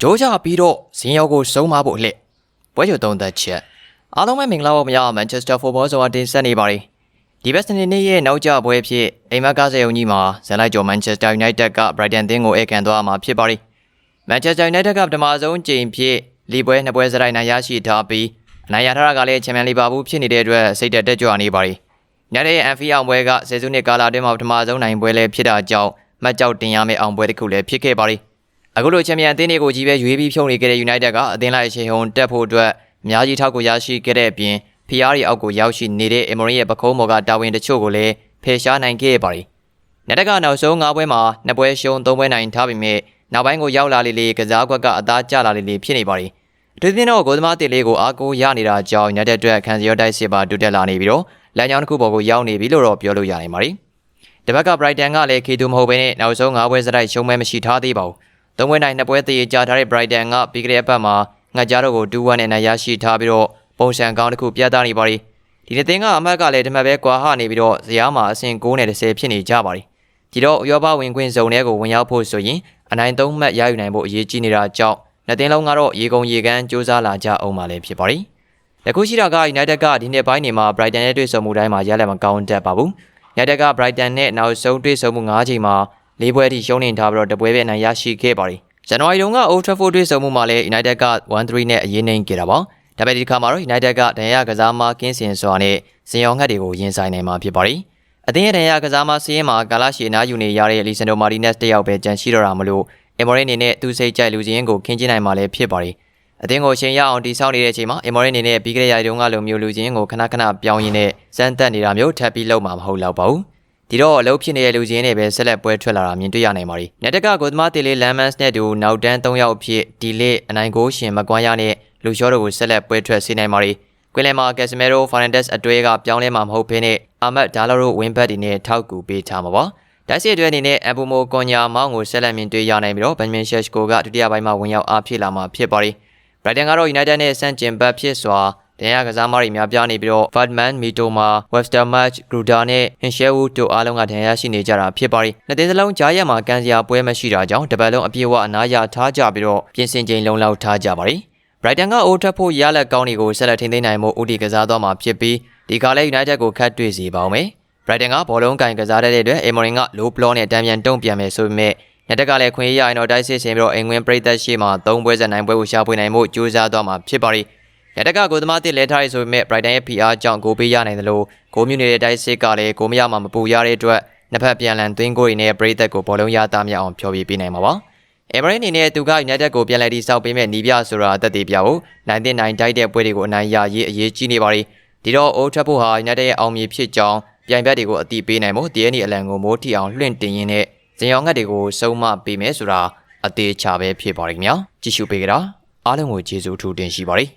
ဂျိုးကြပြီးတော့ဇင်ယောကိုစုံမဖို့အလှည့်ပွဲချုပ်သုံးသက်ချက်အားလုံးပဲမင်္ဂလာပါဗျာမန်ချက်စတာဖူဘောဆိုတာတင်ဆက်နေပါပြီဒီဘက်စနေနေ့ရဲ့နောက်ကျပွဲဖြစ်အိမ်မက်ကားစေုံကြီးမှာဇန်လိုက်ကျော်မန်ချက်စတာယူနိုက်တက်ကဘရိုက်တန်တင်းကိုဧကန်သွားမှာဖြစ်ပါပြီမန်ချက်စတာယူနိုက်တက်ကပထမဆုံးကြိမ်ဖြစ်လီပွဲနှစ်ပွဲစရိုက်နိုင်ရရှိထားပြီးအနိုင်ရထားတာကလည်းချန်ပီယံလီဗာပူးဖြစ်နေတဲ့အတွက်စိတ်တက်တက်ကြွနေပါပြီညတဲ့အန်ဖီအောင်ပွဲကဆယ်စုနှစ်ကာလအတွင်းမှာပထမဆုံးနိုင်ပွဲလည်းဖြစ်တာကြောင့်မှတ်ကြောက်တင်ရမယ့်အောင်ပွဲတစ်ခုလည်းဖြစ်ခဲ့ပါပြီ အခုလိုချန်ပီယံအသင်းတွေကိုကြီးပဲရွေးပြီးဖြုံနေခဲ့တဲ့ United ကအသင်းလိုက်အချိန်ဟုန်တက်ဖို့အတွက်အများကြီးထောက်ကိုရရှိခဲ့တဲ့အပြင်ဖီယာရီအောက်ကိုရောက်ရှိနေတဲ့ Emery ရဲ့ပခုံးမော်ကတာဝန်တချို့ကိုလည်းဖယ်ရှားနိုင်ခဲ့ပါတယ်။နေ့တက်ကနောက်ဆုံး၅ပွဲမှာနှစ်ပွဲရှုံး၃ပွဲနိုင်ထားပေမဲ့နောက်ပိုင်းကိုရောက်လာလေလေကစားကွက်ကအသားကျလာလေလေဖြစ်နေပါတယ်။အထူးသဖြင့်တော့ဂိုးသမားတစ်လေးကိုအားကိုးရနေတာကြောင့် United အတွက်ခံစီရောတိုက်စစ်ပါတူတက်လာနေပြီးတော့လမ်းကြောင်းတစ်ခုပေါ်ကိုရောက်နေပြီလို့တော့ပြောလို့ရနိုင်ပါတယ်။တပတ်က Brighton ကလည်းခေတူမဟုတ်ဘဲနဲ့နောက်ဆုံး၅ပွဲစတိုက်ရှုံးမဲမရှိထားသေးပါဘူး။ သုံးပွဲနိုင်နှစ်ပွဲတည်ကြထားတဲ့ Brighton ကပြီးကြတဲ့အပတ်မှာငှက်ကြားတို့ကို2-1နဲ့နိုင်ရရှိထားပြီးတော့ပုံစံကောင်းတစ်ခုပြသနေပါပြီ။ဒီနေ့တင်ကအမတ်ကလည်းဒီမှတ်ပဲကွာဟနေပြီးတော့ဇယားမှာအဆင့်9နဲ့10ဖြစ်နေကြပါပြီ။ဒီတော့ဥရောပဝင်ခွင့်ဇုံထဲကိုဝင်ရောက်ဖို့ဆိုရင်အနိုင်၃မှတ်ရယူနိုင်ဖို့အရေးကြီးနေတာကြောင့်နှစ်တင်လုံးကတော့ရေကုန်ရေကန်းစူးစမ်းလာကြအောင်ပါလည်းဖြစ်ပါပြီ။တခုရှိတာက United ကဒီနေ့ပိုင်းနေမှာ Brighton နဲ့တွေ့ဆုံမှုတိုင်းမှာရလက်မကောင်းတတ်ပါဘူး။ United က Brighton နဲ့နောက်ဆုံးတွေ့ဆုံမှု၅ချိန်မှာ ၄ပွဲထိရှုံးနေထားပြီးတော့တပွဲပဲအနိုင်ရရှိခဲ့ပါတယ်။ဇန်နဝါရီတုန်းက Old Trafford တွေ့ဆုံမှုမှာလည်း United က1-3နဲ့အရေးနိုင်ခဲ့တာပါ။ဒါပေမဲ့ဒီတစ်ခါမှာတော့ United ကဒဏ်ရာကစားမကင်းစင်စွာနဲ့ဇင်ယောင်ငှက်တွေကိုရင်ဆိုင်နိုင်မှာဖြစ်ပါတယ်။အသင်းရဲ့ဒဏ်ရာကစားမစီးရင်မှာကာလာရှီနာယူနေရတဲ့လီဆန်ဒိုမာတီနက်စ်တယောက်ပဲကြန့်ရှိတော့တာမလို့အင်မော်ရီအနေနဲ့သူစိတ်ကြိုက်လူချင်းကိုခင်းကျင်းနိုင်မှာလည်းဖြစ်ပါတယ်။အသင်းကိုရှင်ရအောင်တီဆောက်နေတဲ့အချိန်မှာအင်မော်ရီအနေနဲ့ပြီးကြတဲ့ရာတုန်းကလိုမျိုးလူချင်းကိုခဏခဏပြောင်းရင်းနဲ့စမ်းသက်နေတာမျိုးထပ်ပြီးလုပ်မှာမဟုတ်တော့ပါဘူး။ ဒီတော့အလုပ်ဖြစ်နေတဲ့လူချင်းတွေပဲဆက်လက်ပွဲထွက်လာတာမြင်တွေ့ရနိုင်ပါပြီ။ညတက်ကကိုသမားတေလေးလမ်မန်စ်နဲ့တူနောက်တန်း၃ယောက်အဖြစ်ဒီလေးအနိုင်ကိုရှင်မကွမ်းရနဲ့လူရှော့တို့ကိုဆက်လက်ပွဲထွက်စေနိုင်ပါပြီ။ကွင်းလယ်မှာကက်စမီရိုဖာနန်ဒက်စ်အတွဲကပြောင်းလဲမှာမဟုတ်ဘဲနဲ့အာမတ်ဒါလာရိုဝင်းဘတ်ဒီနဲ့ထောက်ကူပေးထားမှာပါ။တိုက်စစ်အတွဲအနေနဲ့အဘူမိုကွန်ညာမောင်းကိုဆက်လက်မြင်တွေ့ရနိုင်ပြီးတော့ဘန်မင်ရှက်ကိုကဒုတိယပိုင်းမှာဝင်ရောက်အားဖြစ်လာမှာဖြစ်ပါပြီ။ Brighton ကတော့ United နဲ့ဆန့်ကျင်ဘက်ဖြစ်စွာ ဒဏ်ရာကစားမတွေများပြားနေပြီးတော့ Fadman, Mitoma, Webster Match, Gruda နဲ့ Hinshewu တို့အားလုံးကဒဏ်ရာရှိနေကြတာဖြစ်ပါတယ်။နှစ်သင်းစလုံးကြားရက်မှာကန်စရာပွဲမရှိတာကြောင့်တပတ်လုံးအပြည့်အဝအနားရထားကြပြီးတော့ပြင်ဆင်ချိန်လုံလောက်ထားကြပါတယ်။ Brighton က Old Trafford ရလက်ကောင်းတွေကိုဆက်လက်ထိန်းသိမ်းနိုင်မှုဦးတည်ကစားသွားမှာဖြစ်ပြီးဒီကလည်း United ကိုခတ်တွေ့စေပါဦးမယ်။ Brighton ကဘောလုံးကင်ကစားတဲ့အတွက် Emery က low block နဲ့တံပြန်တုံ့ပြန်မယ်ဆိုပေမဲ့ညတက်ကလည်းခွင့်ရရင်တော့တိုက်စစ်ဆင်ပြီးတော့အင်္ဂဝင်ပရိသတ်ရှိမှ၃ပွဲဆက်နိုင်ပွဲကိုရှာဖွေနိုင်မှုကြိုးစားသွားမှာဖြစ်ပါ ရီညတက်ကကိုသမားတစ်လဲထားရဆိုပေမဲ့ Brighton ရဲ့ PR ကြောင့်ဂိုးပေးရနိုင်တယ်လို့ဂိုးမြူနေတဲ့တိုက်စစ်ကလည်းဂိုးမရမှမပူရတဲ့အတွက်နှစ်ဖက်ပြန်လည်သွင်းကိုတွေနဲ့ပရိသတ်ကိုဘောလုံးရသားမြောက်အောင်ဖျော်ဖြေပေးနိုင်မှာပါ။ Emery အနေနဲ့သူက United ကိုပြန်လည်တည်ဆောက်ပေးမဲ့နီးပြဆိုတာအသက်သေးပြဖို့နိုင်တဲ့နိုင်တိုက်တဲ့ပွဲတွေကိုအနိုင်ရရေးအရေးကြီးနေပါရီဒီတော့ Old Trafford ဟာ United ရဲ့အောင်မြင်ဖြစ်ကြောင်းပြိုင်ဘက်တွေကိုအတိပေးနိုင်မှု DNA အလံကိုမိုးထီအောင်လွှင့်တင်ရင်းနဲ့ဇင်ရောင်ငတ်တွေကိုစုံမပေးမယ်ဆိုတာအသေးချာပဲဖြစ်ပါရခင်ဗျာကြည့်ရှုပေးကြတာအားလုံးကိုကျေးဇူးအထူးတင်ရှိပါတယ်